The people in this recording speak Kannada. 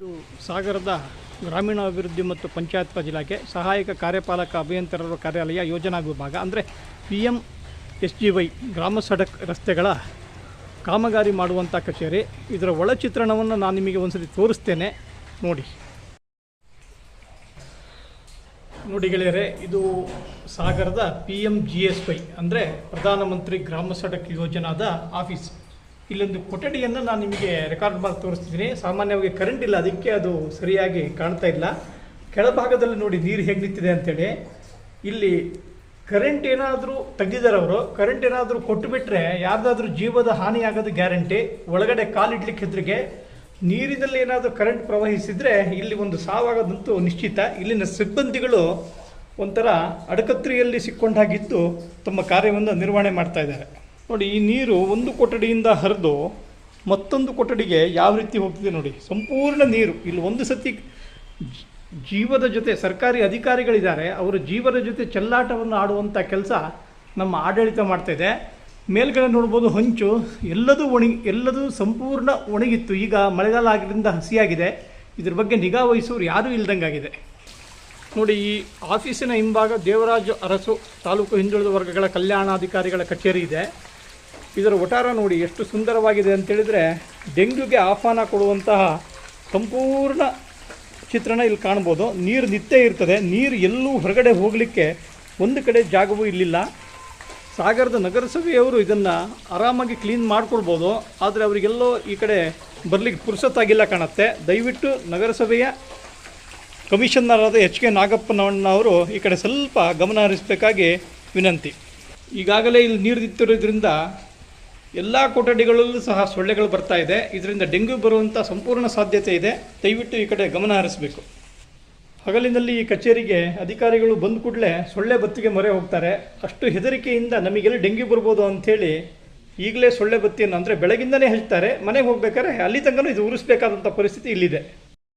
ಇದು ಸಾಗರದ ಗ್ರಾಮೀಣಾಭಿವೃದ್ಧಿ ಮತ್ತು ಪಂಚಾಯತ್ ರಾಜ್ ಇಲಾಖೆ ಸಹಾಯಕ ಕಾರ್ಯಪಾಲಕ ಅಭಿಯಂತರರ ಕಾರ್ಯಾಲಯ ಯೋಜನಾ ವಿಭಾಗ. ಅಂದರೆ P M S G Y Grama Sadak ರಸ್ತೆಗಳ ಕಾಮಗಾರಿ ಮಾಡುವಂಥ ಕಚೇರಿ. ಇದರ ಒಳ ಚಿತ್ರಣವನ್ನು ನಾನು ನಿಮಗೆ ಒಂದ್ಸತಿ ತೋರಿಸ್ತೇನೆ. ನೋಡಿ. ನೋಡಿ ಗೆಳೆಯರೆ, ಇದು ಸಾಗರದ P M G S Y ಅಂದರೆ ಪ್ರಧಾನಮಂತ್ರಿ ಗ್ರಾಮ ಸಡಕ್ ಯೋಜನಾದ ಆಫೀಸ್. ಇಲ್ಲೊಂದು ಕೊಠಡಿಯನ್ನು ನಾನು ನಿಮಗೆ ರೆಕಾರ್ಡ್ ಮಾಡಿ ತೋರಿಸ್ತಿದ್ದೀನಿ. ಸಾಮಾನ್ಯವಾಗಿ ಕರೆಂಟ್ ಇಲ್ಲ, ಅದಕ್ಕೆ ಅದು ಸರಿಯಾಗಿ ಕಾಣ್ತಾ ಇಲ್ಲ. ಕೆಳಭಾಗದಲ್ಲಿ ನೋಡಿ ನೀರು ಹೇಗೆ ನಿಂತಿದೆ ಅಂತೇಳಿ. ಇಲ್ಲಿ ಕರೆಂಟ್ ಏನಾದರೂ ತೆಗೆದಿದ್ದಾರೆ ಅವರು. ಕರೆಂಟ್ ಏನಾದರೂ ಕೊಟ್ಟುಬಿಟ್ರೆ ಯಾರ್ದಾದ್ರೂ ಜೀವದ ಹಾನಿಯಾಗೋದು ಗ್ಯಾರಂಟಿ ಒಳಗಡೆ ಕಾಲಿಡ್ಲಿಕ್ಕೆ ಹೆದ್ರಿಗೆ ನೀರಿನಲ್ಲಿ ಏನಾದರೂ ಕರೆಂಟ್ ಪ್ರವಹಿಸಿದರೆ ಇಲ್ಲಿ ಒಂದು ಸಾವಾಗದಂತೂ ನಿಶ್ಚಿತ. ಇಲ್ಲಿನ ಸಿಬ್ಬಂದಿಗಳು ಒಂಥರ ಅಡಕತ್ರಿಯಲ್ಲಿ ಸಿಕ್ಕೊಂಡಾಗಿದ್ದು ತಮ್ಮ ಕಾರ್ಯವನ್ನು ನಿರ್ವಹಣೆ ಮಾಡ್ತಾ ಇದ್ದಾರೆ. ನೋಡಿ, ಈ ನೀರು ಒಂದು ಕೊಠಡಿಯಿಂದ ಹರಿದು ಮತ್ತೊಂದು ಕೊಠಡಿಗೆ ಯಾವ ರೀತಿ ಹೋಗ್ತಿದೆ ನೋಡಿ. ಸಂಪೂರ್ಣ ನೀರು. ಇಲ್ಲಿ ಒಂದು ಸತಿ ಜೀವದ ಜೊತೆ ಸರ್ಕಾರಿ ಅಧಿಕಾರಿಗಳಿದ್ದಾರೆ. ಅವರು ಜೀವದ ಜೊತೆ ಚೆಲ್ಲಾಟವನ್ನು ಆಡುವಂಥ ಕೆಲಸ ನಮ್ಮ ಆಡಳಿತ ಮಾಡ್ತಾ ಇದೆ. ಮೇಲ್ಗಡೆ ನೋಡ್ಬೋದು ಹೊಂಚು. ಎಲ್ಲದೂ ಒಣಗಿ ಎಲ್ಲದೂ ಸಂಪೂರ್ಣ ಒಣಗಿತ್ತು. ಈಗ ಮಳೆಗಾಲ ಆಗಿದ್ದರಿಂದ ಹಸಿಯಾಗಿದೆ. ಇದ್ರ ಬಗ್ಗೆ ನಿಗಾ ವಹಿಸೋರು ಯಾರೂ ಇಲ್ದಂಗಾಗಿದೆ. ನೋಡಿ, ಈ ಆಫೀಸಿನ ಹಿಂಭಾಗ ದೇವರಾಜು ಅರಸು ತಾಲೂಕು ಹಿಂದುಳಿದ ವರ್ಗಗಳ ಕಲ್ಯಾಣಾಧಿಕಾರಿಗಳ ಕಚೇರಿ ಇದೆ. ಇದರ ಒಟಾರ ನೋಡಿ ಎಷ್ಟು ಸುಂದರವಾಗಿದೆ ಅಂತೇಳಿದರೆ ಡೆಂಗ್ಯೂಗೆ ಆಹ್ವಾನ ಕೊಡುವಂತಹ ಸಂಪೂರ್ಣ ಚಿತ್ರಣ ಇಲ್ಲಿ ಕಾಣ್ಬೋದು. ನೀರು ನಿತ್ಯ ಇರ್ತದೆ. ನೀರು ಎಲ್ಲೂ ಹೊರಗಡೆ ಹೋಗಲಿಕ್ಕೆ ಒಂದು ಕಡೆ ಜಾಗವೂ ಇಲ್ಲಿಲ್ಲ. ಸಾಗರದ ನಗರಸಭೆಯವರು ಇದನ್ನು ಆರಾಮಾಗಿ ಕ್ಲೀನ್ ಮಾಡ್ಕೊಳ್ಬೋದು. ಆದರೆ ಅವರಿಗೆಲ್ಲೋ ಈ ಕಡೆ ಬರಲಿಕ್ಕೆ ಪುರುಸತ್ತಾಗಿಲ್ಲ ಕಾಣುತ್ತೆ. ದಯವಿಟ್ಟು ನಗರಸಭೆಯ ಕಮಿಷನರ್ ಆದ ಎಚ್ ಕೆ ನಾಗಪ್ಪನವರು ಈ ಕಡೆ ಸ್ವಲ್ಪ ಗಮನ ಹರಿಸಬೇಕಾಗಿ ವಿನಂತಿ. ಈಗಾಗಲೇ ಇಲ್ಲಿ ನೀರು ನಿಂತಿರೋದ್ರಿಂದ ಎಲ್ಲ ಕೊಠಡಿಗಳಲ್ಲೂ ಸಹ ಸೊಳ್ಳೆಗಳು ಬರ್ತಾ ಇದೆ. ಇದರಿಂದ ಡೆಂಗ್ಯೂ ಬರುವಂಥ ಸಂಪೂರ್ಣ ಸಾಧ್ಯತೆ ಇದೆ. ದಯವಿಟ್ಟು ಈ ಕಡೆ ಗಮನ ಹರಿಸಬೇಕು. ಹಗಲಿನಲ್ಲಿ ಈ ಕಚೇರಿಗೆ ಅಧಿಕಾರಿಗಳು ಬಂದ ಕೂಡಲೇ ಸೊಳ್ಳೆ ಬತ್ತಿಗೆ ಮೊರೆ ಹೋಗ್ತಾರೆ. ಅಷ್ಟು ಹೆದರಿಕೆಯಿಂದ ನಮಗೆಲ್ಲ ಡೆಂಗ್ಯೂ ಬರ್ಬೋದು ಅಂಥೇಳಿ ಈಗಲೇ ಸೊಳ್ಳೆ ಬತ್ತಿಯನ್ನು ಅಂದರೆ ಬೆಳಗಿಂದನೇ ಹಚ್ತಾರೆ ಮನೆಗೆ ಹೋಗ್ಬೇಕಾದ್ರೆ ಅಲ್ಲಿ ತನಕ ಇದು ಉರಿಸ್ಬೇಕಾದಂಥ ಪರಿಸ್ಥಿತಿ ಇಲ್ಲಿದೆ.